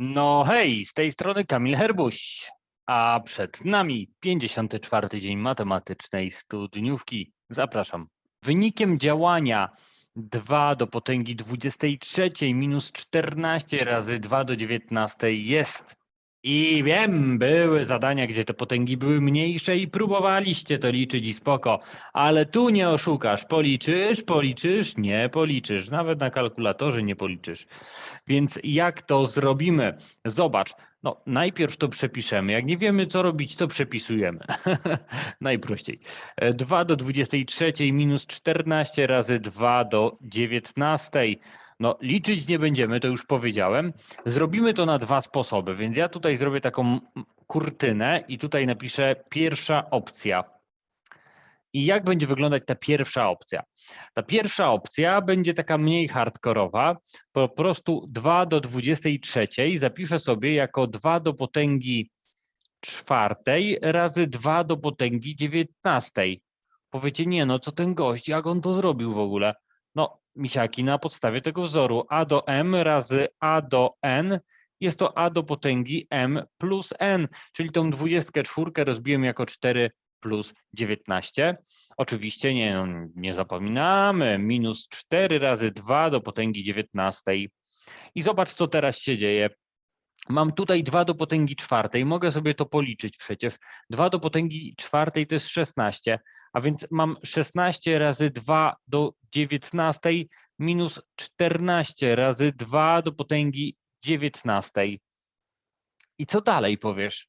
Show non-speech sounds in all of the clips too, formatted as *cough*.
No hej, z tej strony Kamil Herbuś, a przed nami 54 dzień matematycznej studniówki. Zapraszam. Wynikiem działania 2 do potęgi 23 minus 14 razy 2 do 19 jest. I wiem, były zadania, gdzie te potęgi były mniejsze i próbowaliście to liczyć i spoko, ale tu nie oszukasz. Policzysz, policzysz, nie policzysz. Nawet na kalkulatorze nie policzysz. Więc jak to zrobimy? Zobacz, no najpierw to przepiszemy. Jak nie wiemy, co robić, to przepisujemy. *laughs* Najprościej. E, 2 do 23 minus 14 razy 2 do 19. No liczyć nie będziemy, to już powiedziałem. Zrobimy to na dwa sposoby, więc ja tutaj zrobię taką kurtynę i tutaj napiszę pierwsza opcja. I jak będzie wyglądać ta pierwsza opcja? Ta pierwsza opcja będzie taka mniej hardkorowa. Po prostu 2 do 23 zapiszę sobie jako 2 do potęgi czwartej razy 2 do potęgi 19. Powiecie, nie no, co ten gość, jak on to zrobił w ogóle? Misiaki, na podstawie tego wzoru a do m razy a do n jest to a do potęgi m plus n, czyli tą 24 rozbiłem jako 4 plus 19. Oczywiście nie, no, nie zapominamy, minus 4 razy 2 do potęgi 19. I zobacz, co teraz się dzieje. Mam tutaj 2 do potęgi czwartej, mogę sobie to policzyć przecież. 2 do potęgi czwartej to jest 16, a więc mam 16 razy 2 do 19 minus 14 razy 2 do potęgi 19. I co dalej powiesz?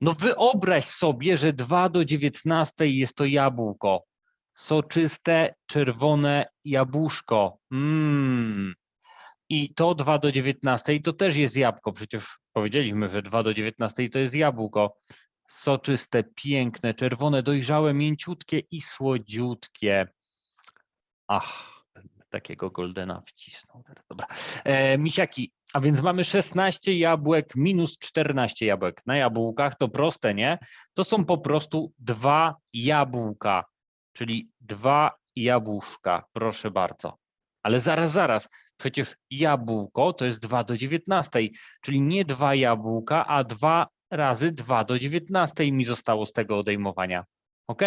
No wyobraź sobie, że 2 do 19 jest to jabłko. Soczyste, czerwone jabłuszko. Mmm. I to 2 do 19 to też jest jabłko. Przecież powiedzieliśmy, że 2 do 19 to jest jabłko. Soczyste, piękne, czerwone, dojrzałe, mięciutkie i słodziutkie. Ach, takiego goldena wcisnął. Dobra. E, misiaki, a więc mamy 16 jabłek minus 14 jabłek. Na jabłkach to proste, nie? To są po prostu dwa jabłka, czyli dwa jabłuszka, proszę bardzo. Ale zaraz, zaraz, przecież jabłko to jest 2 do 19, czyli nie dwa jabłka, a 2 razy 2 do 19 mi zostało z tego odejmowania. Ok?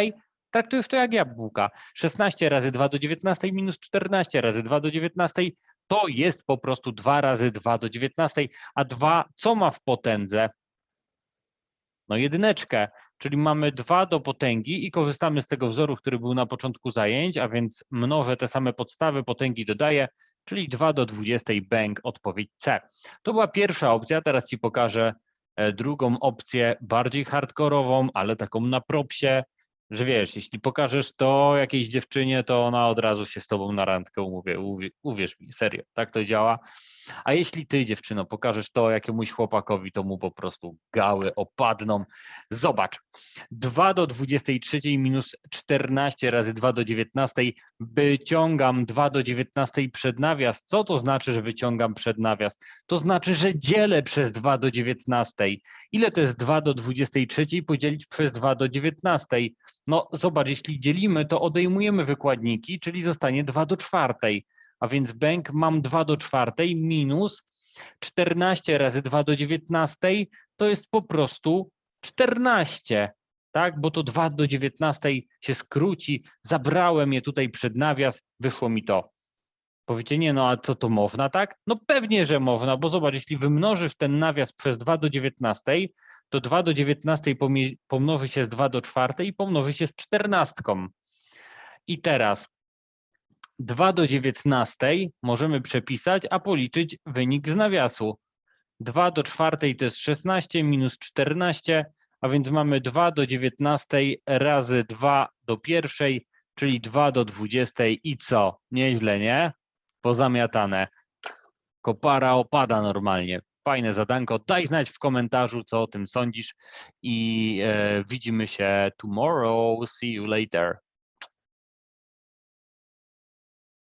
Traktujesz to jak jabłka. 16 razy 2 do 19 minus 14 razy 2 do 19 to jest po prostu 2 razy 2 do 19, a 2 co ma w potędze? No jedyneczkę, czyli mamy 2 do potęgi i korzystamy z tego wzoru, który był na początku zajęć, a więc mnożę te same podstawy, potęgi dodaję, czyli 2 do 20 bęk, odpowiedź C. To była pierwsza opcja, teraz Ci pokażę e, drugą opcję, bardziej hardkorową, ale taką na propsie, że wiesz, jeśli pokażesz to jakiejś dziewczynie, to ona od razu się z tobą na randkę umówi. Uwie- Uwierz mi, serio, tak to działa. A jeśli ty, dziewczyno, pokażesz to jakiemuś chłopakowi, to mu po prostu gały opadną. Zobacz, 2 do 23 minus 14 razy 2 do 19, wyciągam 2 do 19 przed nawias. Co to znaczy, że wyciągam przed nawias? To znaczy, że dzielę przez 2 do 19. Ile to jest 2 do 23 podzielić przez 2 do 19? No zobacz, jeśli dzielimy, to odejmujemy wykładniki, czyli zostanie 2 do 4. A więc bęk mam 2 do 4 minus 14 razy 2 do 19 to jest po prostu 14. Tak, bo to 2 do 19 się skróci, zabrałem je tutaj przed nawias, wyszło mi to. Powiecie, nie no, a co to można, tak? No pewnie, że można, bo zobacz, jeśli wymnożysz ten nawias przez 2 do 19, to 2 do 19 pomie- pomnoży się z 2 do 4 i pomnoży się z 14. I teraz 2 do 19 możemy przepisać, a policzyć wynik z nawiasu. 2 do 4 to jest 16 minus 14, a więc mamy 2 do 19 razy 2 do pierwszej, czyli 2 do 20 i co? Nieźle, nie? Pozamiatane. Kopara opada normalnie. Fajne zadanko. Daj znać w komentarzu, co o tym sądzisz i e, widzimy się tomorrow. See you later.